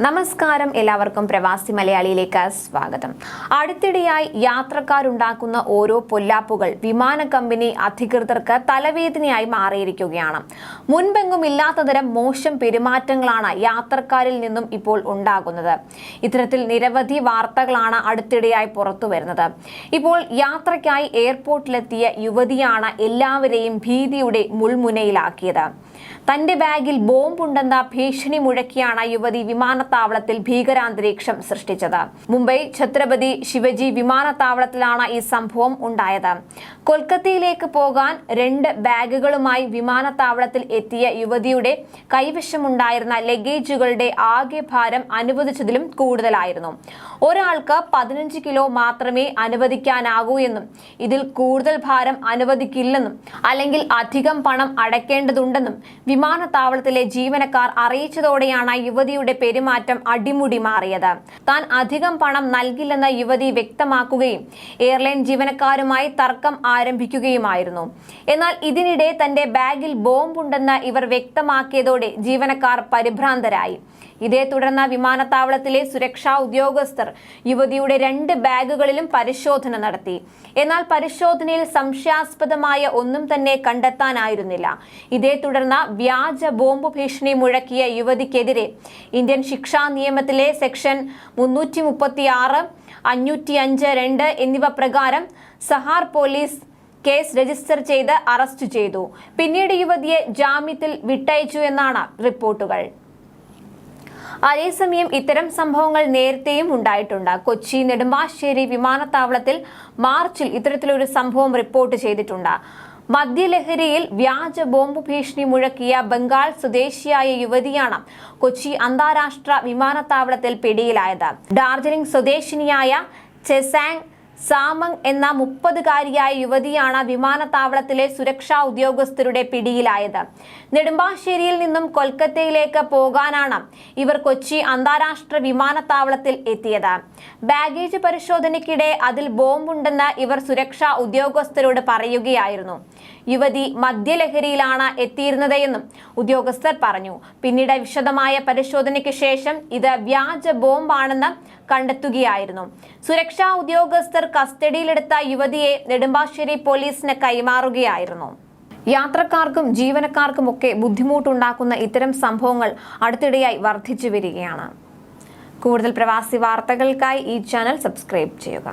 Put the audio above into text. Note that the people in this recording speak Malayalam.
നമസ്കാരം എല്ലാവർക്കും പ്രവാസി മലയാളിയിലേക്ക് സ്വാഗതം. അടുത്തിടെയായി യാത്രക്കാരുണ്ടാക്കുന്ന ഓരോ പൊല്ലാപ്പുകൾ വിമാന കമ്പനി അധികൃതർക്ക് തലവേദനയായി മാറിയിരിക്കുകയാണ്. മുൻപെങ്ങും ഇല്ലാത്തതരം മോശം പെരുമാറ്റങ്ങളാണ് യാത്രക്കാരിൽ നിന്നും ഇപ്പോൾ ഉണ്ടാകുന്നത്. ഇത്തരത്തിൽ നിരവധി വാർത്തകളാണ് അടുത്തിടെയായി പുറത്തു വരുന്നത്. ഇപ്പോൾ യാത്രയ്ക്കായി എയർപോർട്ടിലെത്തിയ യുവതിയാണ് എല്ലാവരെയും ഭീതിയുടെ മുൾമുനയിലാക്കിയത്. തന്റെ ബാഗിൽ ബോംബുണ്ടെന്ന ഭീഷണി മുഴക്കിയാണ് യുവതി വിമാനത്താവളത്തിൽ ഭീകരാന്തരീക്ഷം സൃഷ്ടിച്ചത്. മുംബൈ ഛത്രപതി ശിവജി വിമാനത്താവളത്തിലാണ് ഈ സംഭവം ഉണ്ടായത്. കൊൽക്കത്തയിലേക്ക് പോകാൻ രണ്ട് ബാഗുകളുമായി വിമാനത്താവളത്തിൽ എത്തിയ യുവതിയുടെ കൈവശമുണ്ടായിരുന്ന ലഗേജുകളുടെ ആകെ ഭാരം അനുവദിച്ചതിലും കൂടുതലായിരുന്നു. ഒരാൾക്ക് പതിനഞ്ച് കിലോ മാത്രമേ അനുവദിക്കാനാകൂ എന്നും ഇതിൽ കൂടുതൽ ഭാരം അനുവദിക്കില്ലെന്നും അല്ലെങ്കിൽ അധികം പണം അടയ്ക്കേണ്ടതുണ്ടെന്നും വിമാനത്താവളത്തിലെ ജീവനക്കാർ അറിയിച്ചതോടെയാണ് യുവതിയുടെ പെരുമാറ്റം അടിമുടി മാറിയത്. താൻ അധികം പണം നൽകില്ലെന്ന യുവതി വ്യക്തമാക്കുകയും എയർലൈൻ ജീവനക്കാരുമായി തർക്കം ആരംഭിക്കുകയുമായിരുന്നു. എന്നാൽ ഇതിനിടെ തന്റെ ബാഗിൽ ബോംബുണ്ടെന്ന് ഇവർ വ്യക്തമാക്കിയതോടെ ജീവനക്കാർ പരിഭ്രാന്തരായി. ഇതേ തുടർന്ന് വിമാനത്താവളത്തിലെ സുരക്ഷാ ഉദ്യോഗസ്ഥർ യുവതിയുടെ രണ്ട് ബാഗുകളിലും പരിശോധന നടത്തി. എന്നാൽ പരിശോധനയിൽ സംശയാസ്പദമായ ഒന്നും തന്നെ കണ്ടെത്താനായിരുന്നില്ല. ഇതേ തുടർന്ന് വ്യാജ ബോംബ് ഭീഷണി മുഴക്കിയ യുവതിക്കെതിരെ ഇന്ത്യൻ ശിക്ഷാ നിയമത്തിലെ സെക്ഷൻ മുന്നൂറ്റി മുപ്പത്തി ആറ് അഞ്ഞൂറ്റി അഞ്ച് രണ്ട് എന്നിവ പ്രകാരം സഹാർ പോലീസ് കേസ് രജിസ്റ്റർ ചെയ്ത് അറസ്റ്റ് ചെയ്തു. പിന്നീട് യുവതിയെ ജാമ്യത്തിൽ വിട്ടയച്ചു എന്നാണ് റിപ്പോർട്ടുകൾ. അതേസമയം ഇത്തരം സംഭവങ്ങൾ നേരത്തെയും ഉണ്ടായിട്ടുണ്ട്. കൊച്ചി നെടുമ്പാശ്ശേരി വിമാനത്താവളത്തിൽ മാർച്ചിൽ ഇത്തരത്തിലൊരു സംഭവം റിപ്പോർട്ട് ചെയ്തിട്ടുണ്ട്. മദ്യലഹരിയിൽ വ്യാജ ബോംബ് ഭീഷണി മുഴക്കിയ ബംഗാൾ സ്വദേശിയായ യുവതിയാണ് കൊച്ചി അന്താരാഷ്ട്ര വിമാനത്താവളത്തിൽ പിടിയിലായത്. ഡാർജിലിംഗ് സ്വദേശിനിയായ ചെസാങ് സാമങ് എന്ന മുപ്പതുകാരിയായ യുവതിയാണ് വിമാനത്താവളത്തിലെ സുരക്ഷാ ഉദ്യോഗസ്ഥരുടെ പിടിയിലായത്. നെടുമ്പാശ്ശേരിയിൽ നിന്നും കൊൽക്കത്തയിലേക്ക് പോകാനാണ് ഇവർ കൊച്ചി അന്താരാഷ്ട്ര വിമാനത്താവളത്തിൽ എത്തിയത്. ബാഗേജ് പരിശോധനയ്ക്കിടെ അതിൽ ബോംബുണ്ടെന്ന് ഇവർ സുരക്ഷാ ഉദ്യോഗസ്ഥരോട് പറയുകയായിരുന്നു. യുവതി മദ്യലഹരിയിലാണ് എത്തിയിരുന്നതെന്നും ഉദ്യോഗസ്ഥർ പറഞ്ഞു. പിന്നീട് വിശദമായ പരിശോധനയ്ക്ക് ശേഷം ഇത് വ്യാജ ബോംബാണെന്ന് കണ്ടെത്തുകയായിരുന്നു. സുരക്ഷാ ഉദ്യോഗസ്ഥർ കസ്റ്റഡിയിലെടുത്ത യുവതിയെ നെടുമ്പാശ്ശേരി പോലീസിന് കൈമാറുകയായിരുന്നു. യാത്രക്കാർക്കും ജീവനക്കാർക്കുമൊക്കെ ബുദ്ധിമുട്ടുണ്ടാക്കുന്ന ഇത്തരം സംഭവങ്ങൾ അടുത്തിടെയായി വർദ്ധിച്ചു വരികയാണ്. കൂടുതൽ പ്രവാസി വാർത്തകൾക്കായി ഈ ചാനൽ സബ്സ്ക്രൈബ് ചെയ്യുക.